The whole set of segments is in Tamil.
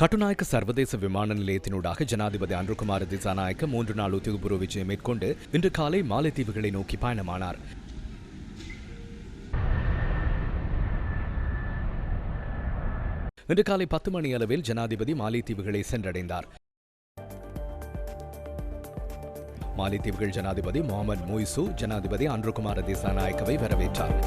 கட்டுநாயக்க சர்வதேச விமான நிலையத்தினூடாக ஜனாதிபதி அன்ருகுமார் திசாநாயக்க மூன்று நாள் உத்தியோகபூர்வ விஜயம் மேற்கொண்டு இன்று காலை மாலைத்தீவுகளை நோக்கி பயணமானார். இன்று காலை பத்து மணி அளவில் ஜனாதிபதி மாலைத்தீவுகளை சென்றடைந்தார். மாலைத்தீவுகள் ஜனாதிபதி முகமது மொய்சு ஜனாதிபதி அன்ருகுமார் திசாநாயக்கவை வரவேற்றார்.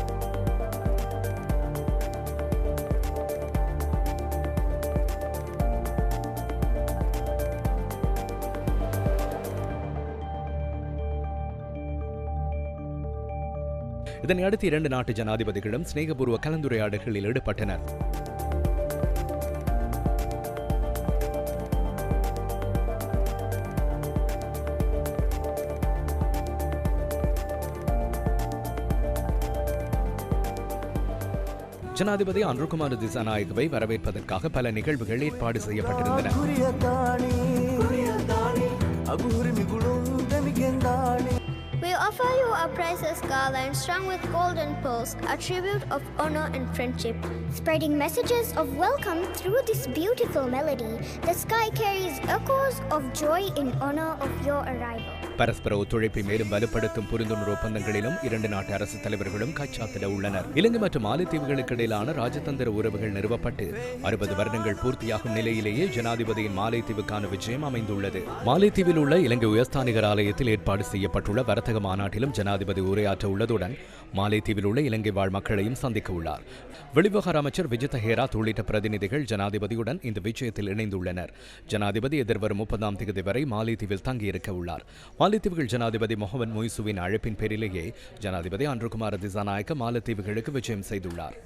இதனையடுத்து இரண்டு நாட்டு ஜனாதிபதிகளும் சிநேகபூர்வ கலந்துரையாடல்களில் ஈடுபட்டனர். ஜனாதிபதி அன்ருகுமார் திசாநாயகவை வரவேற்பதற்காக பல நிகழ்வுகள் ஏற்பாடு செய்யப்பட்டிருந்தன. We offer you a priceless garland strung with golden pearls, a tribute of honor and friendship. Spreading messages of welcome through this beautiful melody, the sky carries echoes of joy in honor of your arrival. பரஸ்பர ஒத்துழைப்பை மேலும் வலுப்படுத்தும் புரிந்துணர்வு ஒப்பந்தங்களிலும் இரண்டு நாட்டு அரசு தலைவர்களும் கைச்சாத்திட உள்ளனர். இலங்கை மற்றும் மாலைத்தீவுகளுக்கு இடையிலான ராஜதந்திர உறவுகள் நிறுவப்பட்டு அறுபது வருடங்கள் பூர்த்தியாகும் நிலையிலேயே ஜனாதிபதியின் மாலைத்தீவுக்கான விஜயம் அமைந்துள்ளது. மாலைத்தீவில் உள்ள இலங்கை உயர்ஸ்தானிகர் ஆலயத்தில் ஏற்பாடு செய்யப்பட்டுள்ள வர்த்தக மாநாட்டிலும் ஜனாதிபதி உரையாற்ற உள்ளதுடன் மாலைத்தீவில் உள்ள இலங்கை வாழ் மக்களையும் சந்திக்க உள்ளார். வெளிவிவகார அமைச்சர் விஜித ஹேராத் உள்ளிட்ட பிரதிநிதிகள் ஜனாதிபதியுடன் இந்த விஜயத்தில் இணைந்துள்ளனர். ஜனாதிபதி எதிர்வரும் முப்பதாம் தேதி வரை மாலைத்தீவில் தங்கியிருக்க உள்ளார். மாலத்தீவுகள் ஜனாதிபதி முகமது மொய்சுவின் அழைப்பின் பேரிலேயே ஜனாதிபதி அன்ருகுமார திசாநாயக்க மாலத்தீவுகளுக்கு விஜயம் செய்துள்ளார்.